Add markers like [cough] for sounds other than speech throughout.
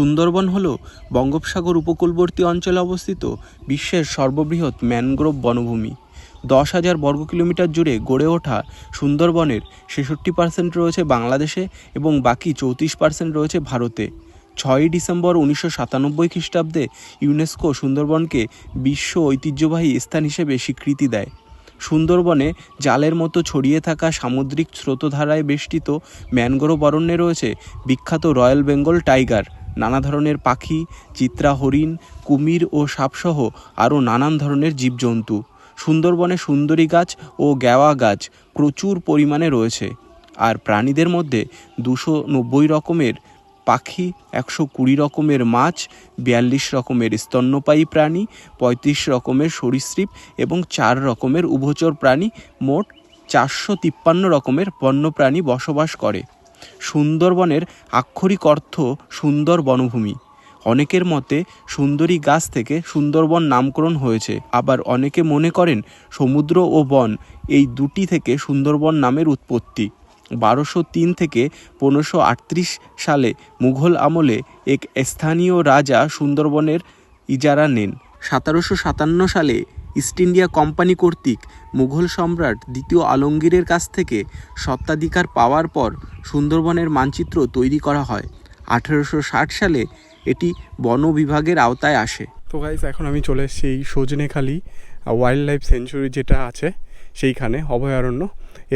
সুন্দরবন হল বঙ্গোপসাগর উপকূলবর্তী অঞ্চলে অবস্থিত বিশ্বের সর্ববৃহৎ ম্যানগ্রোভ বনভূমি। দশ হাজার বর্গ কিলোমিটার জুড়ে গড়ে ওঠা সুন্দরবনের ছেষট্টি পার্সেন্ট রয়েছে বাংলাদেশে এবং বাকি চৌত্রিশ পার্সেন্ট রয়েছে ভারতে। ছয়ই ডিসেম্বর উনিশশো সাতানব্বই খ্রিস্টাব্দে ইউনেস্কো সুন্দরবনকে বিশ্ব ঐতিহ্যবাহী স্থান হিসেবে স্বীকৃতি দেয়। সুন্দরবনে জালের মতো ছড়িয়ে থাকা সামুদ্রিক স্রোতধারায় বেষ্টিত ম্যানগ্রোভ অরণ্যে রয়েছে বিখ্যাত রয়্যাল বেঙ্গল টাইগার। নানা ধরনের পাখি, চিত্রা, হরিণ, কুমির ও সাপসহ আরও নানান ধরনের জীবজন্তু। সুন্দরবনে সুন্দরী গাছ ও গেওয়া গাছ প্রচুর পরিমাণে রয়েছে। আর প্রাণীদের মধ্যে দুশো নব্বই রকমের পাখি, একশো কুড়ি রকমের মাছ, বিয়াল্লিশ রকমের স্তন্যপায়ী প্রাণী, পঁয়ত্রিশ রকমের সরীসৃপ এবং চার রকমের উভচর প্রাণী মোট চারশো তিপ্পান্ন রকমের বন্যপ্রাণী বসবাস করে। সুন্দরবনের আক্ষরিক অর্থ সুন্দর বনভূমি। অনেকের মতে সুন্দরী গাছ থেকে সুন্দরবন নামকরণ হয়েছে। আবার অনেকে মনে করেন সমুদ্র ও বন এই দুটি থেকে সুন্দরবন নামের উৎপত্তি। বারোশো তিন থেকে পনেরোশো আটত্রিশ সালে মুঘল আমলে এক স্থানীয় রাজা সুন্দরবনের ইজারা নেন। সতেরোশো সাতান্ন সালে ইস্ট ইন্ডিয়া কোম্পানি কর্তৃক মুঘল সম্রাট দ্বিতীয় আলমগীরের কাছ থেকে সত্ত্বাধিকার পাওয়ার পর সুন্দরবনের মানচিত্র তৈরি করা হয়। আঠেরোশো ষাট সালে এটি বন বিভাগের আওতায় আসে। তো গাইজ এখন আমি চলে এসেছি এই সজনেখালি ওয়াইল্ড লাইফ সেঞ্চুরি যেটা আছে, সেইখানে অভয়ারণ্য।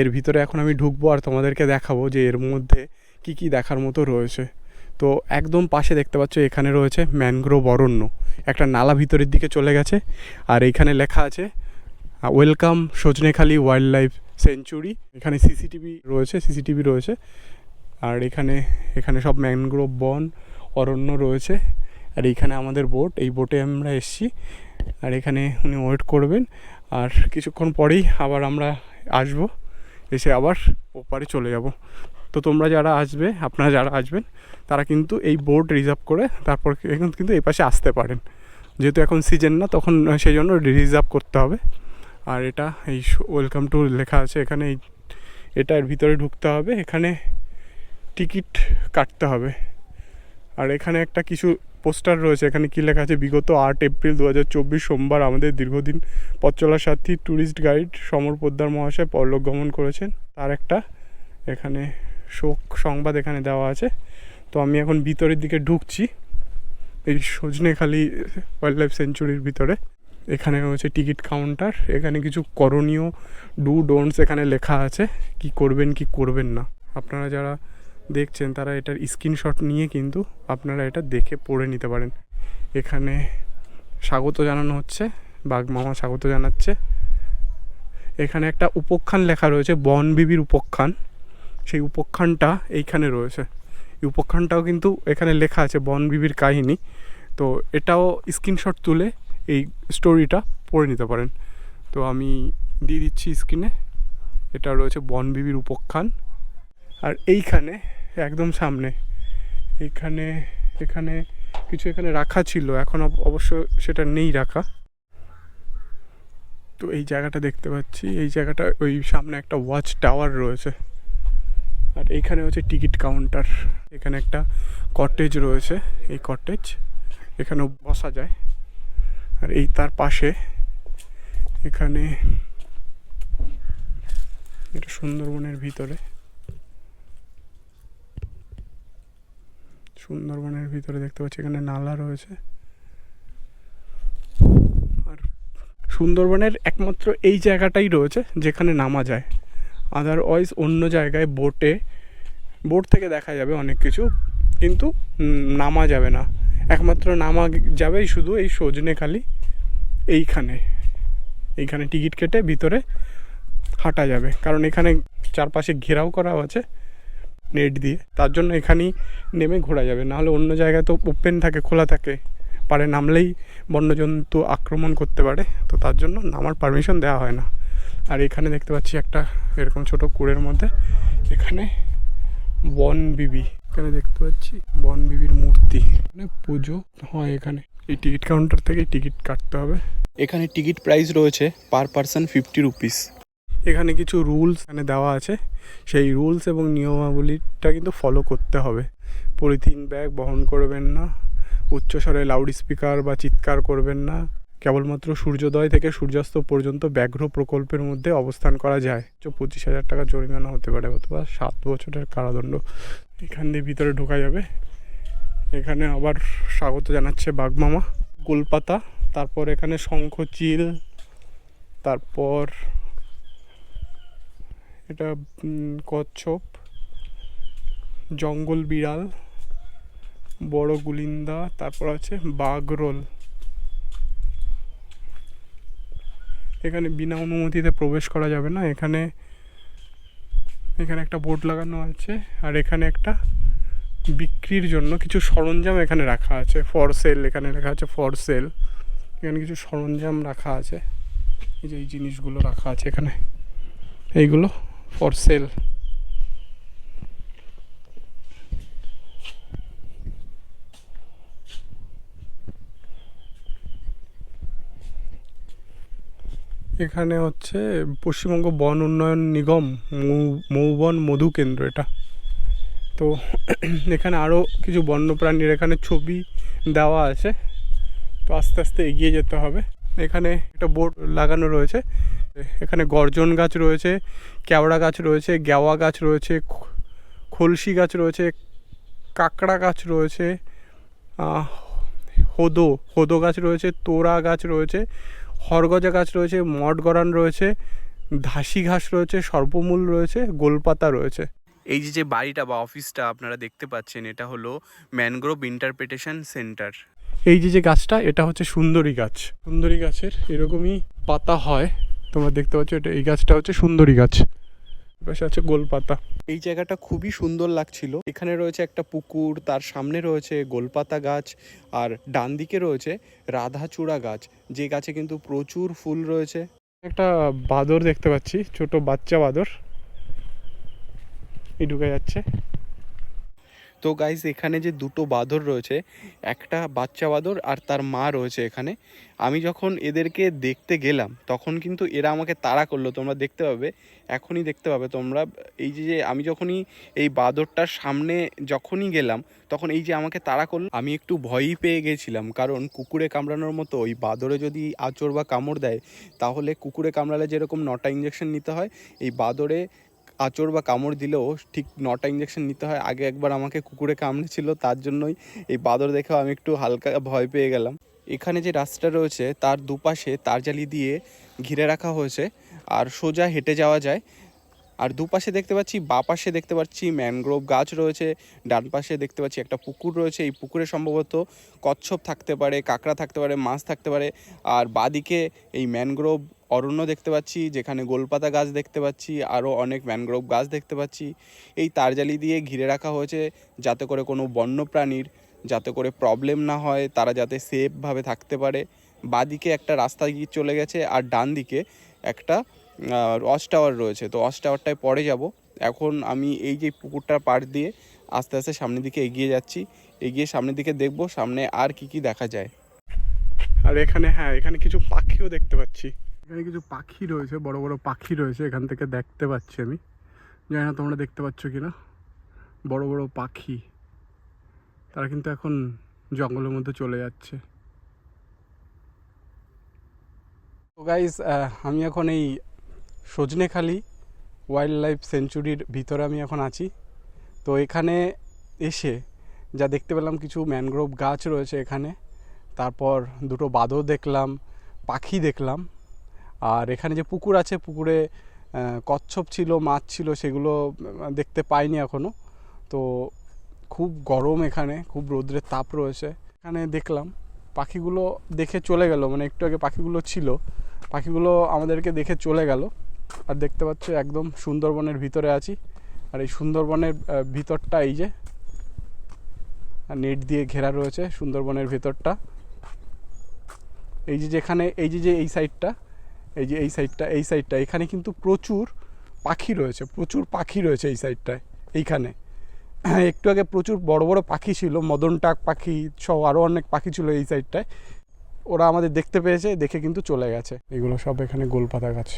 এর ভিতরে এখন আমি ঢুকবো আর তোমাদেরকে দেখাবো যে এর মধ্যে কি কি দেখার মতো রয়েছে। তো একদম পাশে দেখতে পাচ্ছ এখানে রয়েছে ম্যানগ্রোভ অরণ্য। একটা নালা ভিতরের দিকে চলে গেছে। আর এইখানে লেখা আছে welcome Sajnekhali wildlife sanctuary এখানে সিসিটিভি রয়েছে সিসিটিভি রয়েছে। আর এখানে এখানে সব ম্যানগ্রোভ বন, অরণ্য রয়েছে। আর এইখানে আমাদের বোট এই বোটে আমরা এসছি। আর এখানে উনি ওয়েট করবেন। আর কিছুক্ষণ পরেই আবার আমরা আসব। এসে আবার ওপারে চলে যাব। তো তোমরা যারা আসবে, আপনারা যারা আসবেন, তারা কিন্তু এই বোট রিজার্ভ করে তারপর এখন কিন্তু এই পাশে আসতে পারেন। যেহেতু এখন সিজন না, তখন সেই জন্য রিজার্ভ করতে হবে। আর এটা এই ওয়েলকাম টু লেখা আছে এখানে এই এটার ভিতরে ঢুকতে হবে, এখানে টিকিট কাটতে হবে। আর এখানে একটা কিছু পোস্টার রয়েছে, এখানে কী লেখা আছে? বিগত আট এপ্রিল দু হাজার চব্বিশ সোমবার আমাদের দীর্ঘদিন পথ চলার সাথী ট্যুরিস্ট গাইড সমর পোদ্দার মহাশয় পরলোক গমন করেছেন। তার একটা এখানে শোক সংবাদ এখানে দেওয়া আছে। তো আমি এখন ভিতরের দিকে ঢুকছি, এই সজনেখালি ওয়াইল্ড লাইফ সেঞ্চুরির ভিতরে। এখানে রয়েছে টিকিট কাউন্টার, এখানে কিছু করণীয় ডু, ডোন্টস এখানে লেখা আছে, কি করবেন কি করবেন না। আপনারা যারা দেখছেন, তারা এটার স্ক্রিনশট নিয়ে কিন্তু আপনারা এটা দেখে পড়ে নিতে পারেন। এখানে স্বাগত জানানো হচ্ছে, বাঘ মামা স্বাগত জানাচ্ছে। এখানে একটা উপখ্যান লেখা রয়েছে বনবিবির উপখ্যান। সেই উপখ্যানটা এইখানে রয়েছে। এই উপখ্যানটাও কিন্তু এখানে লেখা আছে বনবিবির কাহিনী। তো এটাও স্ক্রিনশট তুলে এই স্টোরিটা পড়ে নিতে পারেন। তো আমি দিয়ে দিচ্ছি স্ক্রিনে এটা রয়েছে বনবিবির উপখ্যান। আর এইখানে, একদম সামনে এখানে এখানে কিছু এখানে রাখা ছিল। এখন অবশ্য সেটা নেই রাখা। তো এই জায়গাটা দেখতে পাচ্ছি। এই জায়গাটা ওই সামনে একটা ওয়াচ টাওয়ার রয়েছে। আর এইখানে হচ্ছে টিকিট কাউন্টার এখানে একটা কটেজ রয়েছে। এই কটেজ এখানেও বসা যায়। আর এই তার পাশে এখানে এটা সুন্দরবনের ভিতরে। সুন্দরবনের ভিতরে দেখতে পাচ্ছি, এখানে নালা রয়েছে। আর সুন্দরবনের একমাত্র এই জায়গাটাই রয়েছে যেখানে নামা যায়। আদারওয়াইজ অন্য জায়গায় বোটে, বোট থেকে দেখা যাবে অনেক কিছু, কিন্তু নামা যাবে না। একমাত্র নামা যাবে শুধু এই সজনেখালি। এইখানে। এইখানে টিকিট কেটে ভিতরে হাঁটা যাবে। কারণ এখানে চারপাশে ঘেরাও করা আছে নেট দিয়ে। তার জন্য এখানেই নেমে ঘোরা যাবে। নাহলে অন্য জায়গায় তো ওপেন থাকে, খোলা থাকে। পারে নামলেই বন্যজন্তু আক্রমণ করতে পারে। তো তার জন্য নামার পারমিশন দেওয়া হয় না। আর এখানে দেখতে পাচ্ছি একটা এরকম ছোট কুড়ের মধ্যে এখানে বন বিবি এখানে দেখতে পাচ্ছি বন বিবির মূর্তি। এখানে পুজো হয় এখানে। এই টিকিট কাউন্টার থেকে টিকিট কাটতে হবে। এখানে টিকিট প্রাইস রয়েছে পার পারসন ফিফটি রুপিস। এখানে কিছু রুলস এখানে দেওয়া আছে। সেই রুলস এবং নিয়মাবলীটা কিন্তু ফলো করতে হবে। পলিথিন ব্যাগ বহন করবেন না উচ্চস্বরে লাউড স্পিকার বা চিৎকার করবেন না কেবলমাত্র সূর্যোদয় থেকে সূর্যাস্ত পর্যন্ত ব্যাঘ্র প্রকল্পের মধ্যে অবস্থান করা যায়। তো পঁচিশ হাজার টাকা জরিমানা হতে পারে অথবা সাত বছরের কারাদণ্ড। এখান দিয়ে ভিতরে ঢোকা যাবে। এখানে আবার স্বাগত জানাচ্ছে বাঘমামা গোলপাতা, তারপর এখানে শঙ্খ চিল, তারপর এটা কচ্ছপ, জঙ্গল বিড়াল, বড় গুলিন্দা, তারপর আছে বাগরোল এখানে বিনা অনুমতিতে প্রবেশ করা যাবে না। এখানে এখানে একটা বোর্ড লাগানো আছে আর এখানে একটা বিক্রির জন্য কিছু সরঞ্জাম এখানে রাখা আছে। ফর সেল এখানে লেখা আছে ফর সেল এখানে কিছু সরঞ্জাম রাখা আছে। এই যে এই জিনিসগুলো রাখা আছে এখানে। এইগুলো ফর সেল এখানে হচ্ছে পশ্চিমবঙ্গ বন উন্নয়ন নিগম মৌবন মধু কেন্দ্র এটা। তো [clears throat] এখানে আরও কিছু বন্যপ্রাণীর এখানে ছবি দেওয়া আছে। তো আস্তে আস্তে এগিয়ে যেতে হবে। এখানে একটা বোর্ড লাগানো রয়েছে। এখানে গর্জন গাছ রয়েছে, কেওড়া গাছ রয়েছে গেওয়া গাছ রয়েছে খলসি গাছ রয়েছে, কাঁকড়া গাছ রয়েছে হোদো হোদো গাছ রয়েছে, তোরা গাছ রয়েছে হরগজা গাছ রয়েছে, মঠগড়ান রয়েছে, ধাসি ঘাস রয়েছে, সর্পমূল রয়েছে, গোলপাতা রয়েছে। এই যে যে বাড়িটা বা অফিসটা আপনারা দেখতে পাচ্ছেন, এটা হলো ম্যানগ্রোভ ইন্টারপ্রিটেশন সেন্টার এই যে যে গাছটা, এটা হচ্ছে সুন্দরী গাছ। সুন্দরী গাছের এরকমই পাতা হয়। তোমরা দেখতে পাচ্ছ, এটা, এই গাছটা হচ্ছে সুন্দরী গাছ। পাশে আছে গোলপাতা এই জায়গাটা খুবই সুন্দর লাগছিল। এখানে রয়েছে একটা পুকুর, তার সামনে রয়েছে গোলপাতা গাছ, আর ডান দিকে রয়েছে রাধাচূড়া গাছ। যে গাছে কিন্তু প্রচুর ফুল রয়েছে। একটা বাদর দেখতে পাচ্ছি, ছোট বাচ্চা বাদর। এই ঢুকে যাচ্ছে। তো গাইস এখানে যে দুটো বাঁদর রয়েছে, একটা বাচ্চা বাঁদর আর তার মা রয়েছে এখানে। আমি যখন এদেরকে দেখতে গেলাম, তখন কিন্তু এরা আমাকে তাড়া করল। তোমরা দেখতে পাবে, এখনই দেখতে পাবে তোমরা। এই যে আমি যখনই এই বাঁদরটার সামনে যখনই গেলাম, তখন এই যে আমাকে তাড়া করল, আমি একটু ভয়ই পেয়ে গেছিলাম। কারণ কুকুরে কামড়ানোর মতো ওই বাঁদরে যদি আঁচড় বা কামড় দেয়, তাহলে কুকুরে কামড়ালে যেরকম নটা ইঞ্জেকশন নিতে হয়, এই বাঁদরে আঁচড় বা কামড় দিলেও ঠিক নটা ইঞ্জেকশন নিতে হয়। আগে একবার আমাকে কুকুরে কামড়েছিল, তার জন্যই এই বাদর দেখেও আমি একটু হালকা ভয় পেয়ে গেলাম। এখানে যে রাস্তা রয়েছে, তার দুপাশে তারজালি দিয়ে ঘিরে রাখা হয়েছে। আর সোজা হেঁটে যাওয়া যায়। আর দুপাশে দেখতে পাচ্ছি বা পাশে দেখতে পাচ্ছি ম্যানগ্রোভ গাছ রয়েছে ডান পাশে দেখতে পাচ্ছি একটা পুকুর রয়েছে, এই পুকুরে সম্ভবত কচ্ছপ থাকতে পারে, কাঁকড়া থাকতে পারে, মাছ থাকতে পারে, আর বাদিকে এই ম্যানগ্রোভ অরণ্য দেখতে পাচ্ছি, যেখানে গোলপাতা গাছ দেখতে পাচ্ছি, আরও অনেক ম্যানগ্রোভ গাছ দেখতে পাচ্ছি। এই তারজালি দিয়ে ঘিরে রাখা হয়েছে যাতে করে কোনো বন্যপ্রাণীর যাতে করে প্রবলেম না হয়, তারা যাতে সেফভাবে থাকতে পারে। বাদিকে একটা রাস্তা চলে গেছে, আর ডান দিকে একটা ওয়াচ টাওয়ার রয়েছে। তো ওয়াচ টাওয়ারটায় পরে যাব। এখন আমি এই যে পুকুরটার পাড় দিয়ে আস্তে আস্তে সামনের দিকে এগিয়ে যাচ্ছি। এগিয়ে সামনের দিকে দেখব সামনে আর কি কি দেখা যায়। আর এখানে হ্যাঁ এখানে কিছু পাখিও দেখতে পাচ্ছি। এখানে কিছু পাখি রয়েছে বড় বড় পাখি রয়েছে এখান থেকে দেখতে পাচ্ছি আমি। জানি না তোমরা দেখতে পাচ্ছ কি না বড় বড় পাখি। তারা কিন্তু এখন জঙ্গলের মধ্যে চলে যাচ্ছে। তো গাইজ আমি এখন এই সজনেখালি ওয়াইল্ড লাইফ সেঞ্চুরির ভিতরে আমি এখন আছি। তো এখানে এসে যা দেখতে পেলাম কিছু ম্যানগ্রোভ গাছ রয়েছে এখানে, তারপর দুটো বাঁদর দেখলাম, পাখি দেখলাম, আর এখানে যে পুকুর আছে, পুকুরে কচ্ছপ ছিল, মাছ ছিল, সেগুলো দেখতে পাইনি এখনও তো খুব গরম এখানে, খুব রৌদ্রের তাপ রয়েছে। এখানে দেখলাম পাখিগুলো দেখে চলে গেল মানে একটু আগে পাখিগুলো ছিল, পাখিগুলো আমাদেরকে দেখে চলে গেল। আর দেখতে পাচ্ছ একদম সুন্দরবনের ভিতরে আছি। আর এই সুন্দরবনের ভিতরটা এই যে নেট দিয়ে ঘেরা রয়েছে সুন্দরবনের ভেতরটা। এই যে যেখানে, এই যে যে এই সাইডটা, এই যে এই সাইডটা এই সাইডটা, এখানে কিন্তু প্রচুর পাখি রয়েছে, প্রচুর পাখি রয়েছে এই সাইডটায়, এইখানে। একটু আগে প্রচুর বড় বড় পাখি ছিল মদন টাক পাখি সহ আরও অনেক পাখি ছিল এই সাইডটায়। ওরা আমাদের দেখতে পেয়েছে, দেখে কিন্তু চলে গেছে। এগুলো সব এখানে গোলপাতা গাছ।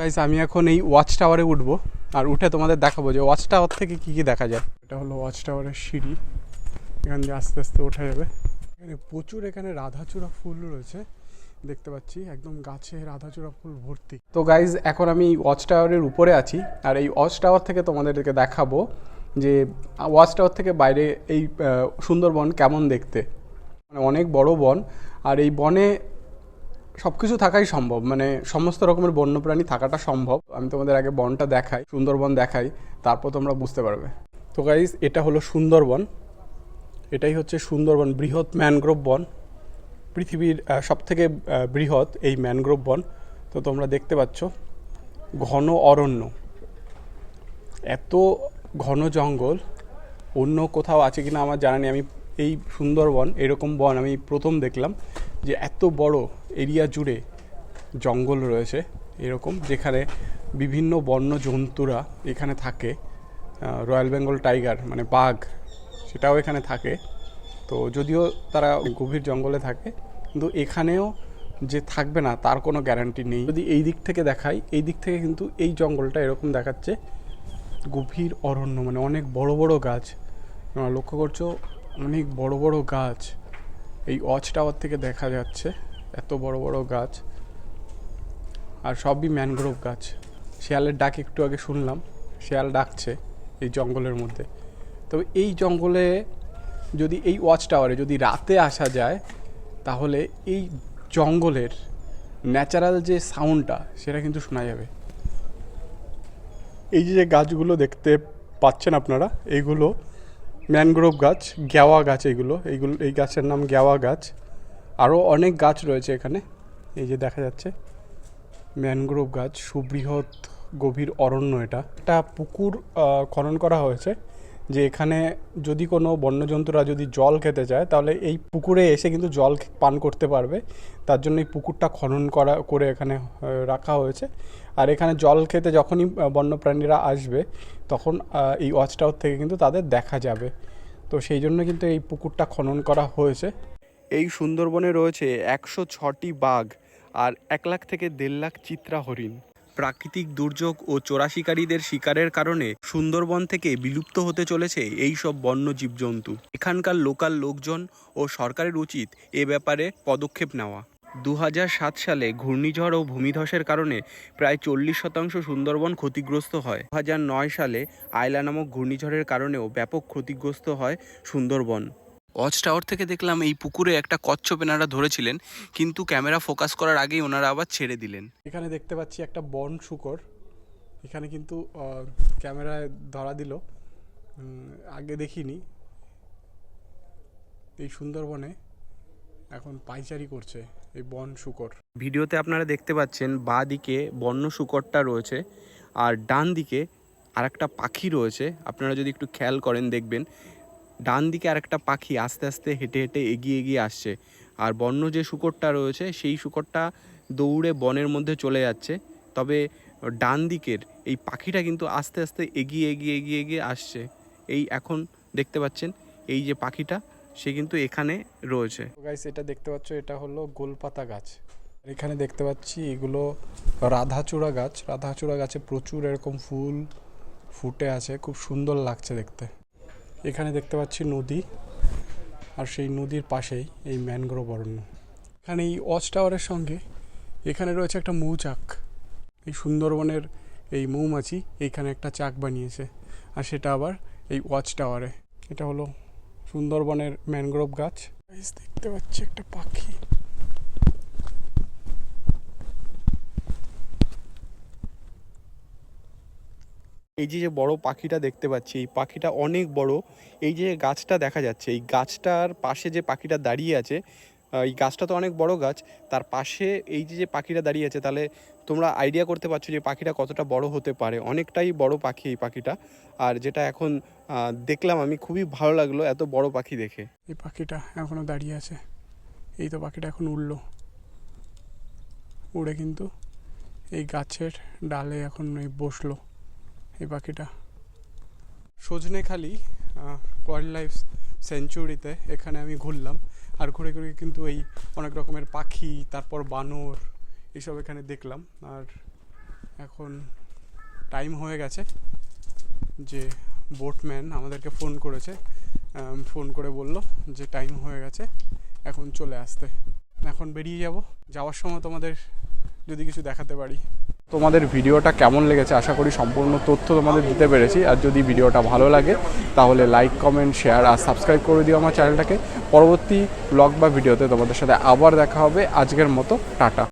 গাইস আমি এখন এই ওয়াচ টাওয়ারে উঠবো, আর উঠে তোমাদের দেখাবো যে ওয়াচ টাওয়ার থেকে কি কি দেখা যায়। এটা হলো ওয়াচ টাওয়ারের সিঁড়ি, এখান দিয়ে আস্তে আস্তে ওঠা যাবে। এখানে প্রচুর এখানে রাধাচূড়া ফুল রয়েছে, দেখতে পাচ্ছি, একদম গাছে রাধাচূড়া ফুল ভর্তি। তো গাইজ এখন আমি ওয়াচ টাওয়ারের উপরে আছি, আর এই ওয়াচ টাওয়ার থেকে তোমাদেরকে দেখাবো যে ওয়াচ টাওয়ার থেকে বাইরে এই সুন্দরবন কেমন দেখতে। মানে অনেক বড় বন, আর এই বনে সব কিছু থাকাই সম্ভব। মানে সমস্ত রকমের বন্যপ্রাণী থাকাটা সম্ভব। আমি তোমাদের আগে বনটা দেখাই, সুন্দরবন দেখাই, তারপর তোমরা বুঝতে পারবে। তো গাইজ এটা হলো সুন্দরবন। এটাই হচ্ছে সুন্দরবন, বৃহৎ ম্যানগ্রোভ বন। পৃথিবীর সব থেকে বৃহৎ এই ম্যানগ্রোভ বন। তো তোমরা দেখতে পাচ্ছ, ঘন অরণ্য। এত ঘন জঙ্গল। অন্য কোথাও আছে কিনা আমার জানা নেই। আমি এই সুন্দরবন, এরকম বন আমি প্রথম দেখলাম। যে এত বড় এরিয়া জুড়ে জঙ্গল রয়েছে এরকম, যেখানে বিভিন্ন বন্য জন্তুরা এখানে থাকে। রয়্যাল বেঙ্গল টাইগার মানে বাঘ, সেটাও এখানে থাকে। তো যদিও তারা গভীর জঙ্গলে থাকে, কিন্তু এখানেও যে থাকবে না, তার কোনো গ্যারান্টি নেই। যদি এই দিক থেকে দেখাই, এই দিক থেকে কিন্তু এই জঙ্গলটা এরকম দেখাচ্ছে। গভীর অরণ্য মানে অনেক বড় বড় গাছ। লক্ষ্য করছ, অনেক বড় বড় গাছ। এই ওয়াচ টাওয়ার থেকে দেখা যাচ্ছে এত বড় বড় গাছ। আর সবই ম্যানগ্রোভ গাছ। শিয়ালের ডাক একটু আগে শুনলাম। শিয়াল ডাকছে এই জঙ্গলের মধ্যে। তবে এই জঙ্গলে যদি এই ওয়াচ টাওয়ারে যদি রাতে আসা যায়, তাহলে এই জঙ্গলের ন্যাচারাল যে সাউন্ডটা, সেটা কিন্তু শোনা যাবে। এই যে গাছগুলো দেখতে পাচ্ছেন আপনারা এইগুলো ম্যানগ্রোভ গাছ গেওয়া গাছ এইগুলো এইগুলো, এই গাছের নাম গেওয়া গাছ। আরও অনেক গাছ রয়েছে এখানে। এই যে দেখা যাচ্ছে, ম্যানগ্রোভ গাছ, সুবৃহৎ গভীর অরণ্য এটা। একটা পুকুর খনন করা হয়েছে, যে এখানে যদি কোনো বন্যজন্তুরা যদি জল খেতে চায়, তাহলে এই পুকুরে এসে কিন্তু জল পান করতে পারবে। তার জন্য এই পুকুরটা খনন করা, করে এখানে রাখা হয়েছে। আর এখানে জল খেতে যখনই বন্যপ্রাণীরা আসবে, তখন এই ওয়াচ টাওয়ার থেকে কিন্তু তাদের দেখা যাবে। তো সেই জন্য কিন্তু এই পুকুরটা খনন করা হয়েছে। এই সুন্দরবনে রয়েছে একশো ছটি বাঘ আর এক লাখ থেকে দেড় লাখ চিত্রা হরিণ। প্রাকৃতিক দুর্যোগ ও চোরাশিকারীদের শিকারের কারণে সুন্দরবন থেকে বিলুপ্ত হতে চলেছে এই সব বন্য জীবজন্তু। এখানকার লোকাল লোকজন ও সরকারের উচিত এ ব্যাপারে পদক্ষেপ নেওয়া। দু সাত সালে ঘূর্ণিঝড় ও ভূমিধসের কারণে প্রায় চল্লিশ শতাংশ সুন্দরবন ক্ষতিগ্রস্ত হয়। দু নয় সালে আয়লা নামক ঘূর্ণিঝড়ের কারণেও ব্যাপক ক্ষতিগ্রস্ত হয় সুন্দরবন। ওয়াচ টাওয়ার থেকে দেখলাম এই পুকুরে একটা কচ্ছপ এনারা ধরেছিলেন কিন্তু ক্যামেরা ফোকাস করার আগেই ওনারা আবার ছেড়ে দিলেন। এখানে দেখতে পাচ্ছি একটা বন শুকর। এখানে কিন্তু ক্যামেরায় ধরা দিল। আগে দেখিনি। এই সুন্দরবনে এখন পাইচারি করছে। এই বন শুকর। ভিডিওতে আপনারা দেখতে পাচ্ছেন বাঁ দিকে বন্য শুকরটা রয়েছে আর ডান দিকে আরেকটা পাখি রয়েছে। আপনারা যদি একটু খেয়াল করেন, দেখবেন ডান দিকে আরেকটা পাখি আস্তে আস্তে হেঁটে হেঁটে এগিয়ে এগিয়ে আসছে। আর বন্য যে শুকরটা রয়েছে, সেই শুকরটা দৌড়ে বনের মধ্যে চলে যাচ্ছে। তবে ডান দিকের এই পাখিটা কিন্তু আস্তে আস্তে এগিয়ে এগিয়ে এগিয়ে এগিয়ে আসছে। এই এখন দেখতে পাচ্ছেন, এই যে পাখিটা সে কিন্তু এখানে রয়েছে। গাইস এটা দেখতে পাচ্ছ, এটা হলো গোলপাতা গাছ। এখানে দেখতে পাচ্ছি এগুলো রাধাচূড়া গাছ। রাধাচূড়া গাছে প্রচুর এরকম ফুল ফুটে আছে, খুব সুন্দর লাগছে দেখতে। এখানে দেখতে পাচ্ছি নদী, আর সেই নদীর পাশেই এই ম্যানগ্রোভ অরণ্য। এখানে এই ওয়াচ টাওয়ারের সঙ্গে এখানে রয়েছে একটা মৌচাক। এই সুন্দরবনের এই মৌমাছি এইখানে একটা চাক বানিয়েছে, আর সেটা আবার এই ওয়াচ টাওয়ারে। এটা হলো সুন্দরবনের ম্যানগ্রোভ গাছ। দেখতে পাচ্ছি একটা পাখি। এই যে যে বড় পাখিটা দেখতে পাচ্ছি এই পাখিটা অনেক বড়। এই যে গাছটা দেখা যাচ্ছে এই গাছটার পাশে যে পাখিটা দাঁড়িয়ে আছে এই গাছটা তো অনেক বড় গাছ তার পাশে এই যে যে পাখিটা দাঁড়িয়ে আছে তাহলে তোমরা আইডিয়া করতে পারছ যে পাখিটা কতটা বড় হতে পারে। অনেকটাই বড় পাখি এই পাখিটা। আর যেটা এখন দেখলাম আমি, খুবই ভালো লাগল এত বড় পাখি দেখে। এই পাখিটা এখনও দাঁড়িয়ে আছে। এই তো পাখিটা এখন উড়লো। উড়ে কিন্তু এই গাছের ডালে এখন এই বসল এই পাখিটা। সজনেখালি ওয়াইল্ড লাইফ সেঞ্চুরিতে এখানে আমি ঘুরলাম। আর ঘুরে ঘুরে কিন্তু এই অনেক রকমের পাখি, তারপর বানর এইসব এখানে দেখলাম। আর এখন টাইম হয়ে গেছে যে বোটম্যান আমাদেরকে ফোন করেছে ফোন করে বলল যে টাইম হয়ে গেছে, এখন চলে আসতে। এখন বেরিয়ে যাব। যাওয়ার সময় তোমাদের যদি কিছু দেখাতে পারি। তোমাদের ভিডিওটা কেমন লেগেছে আশা করি সম্পূর্ণ তথ্য তোমাদের দিতে পেরেছি। আর যদি ভিডিওটা ভালো লাগে, তাহলে লাইক কমেন্ট শেয়ার আর সাবস্ক্রাইব করে দিও আমার চ্যানেলটাকে পরবর্তী ব্লগ বা ভিডিওতে তোমাদের সাথে আবার দেখা হবে। আজকের মতো, টাটা।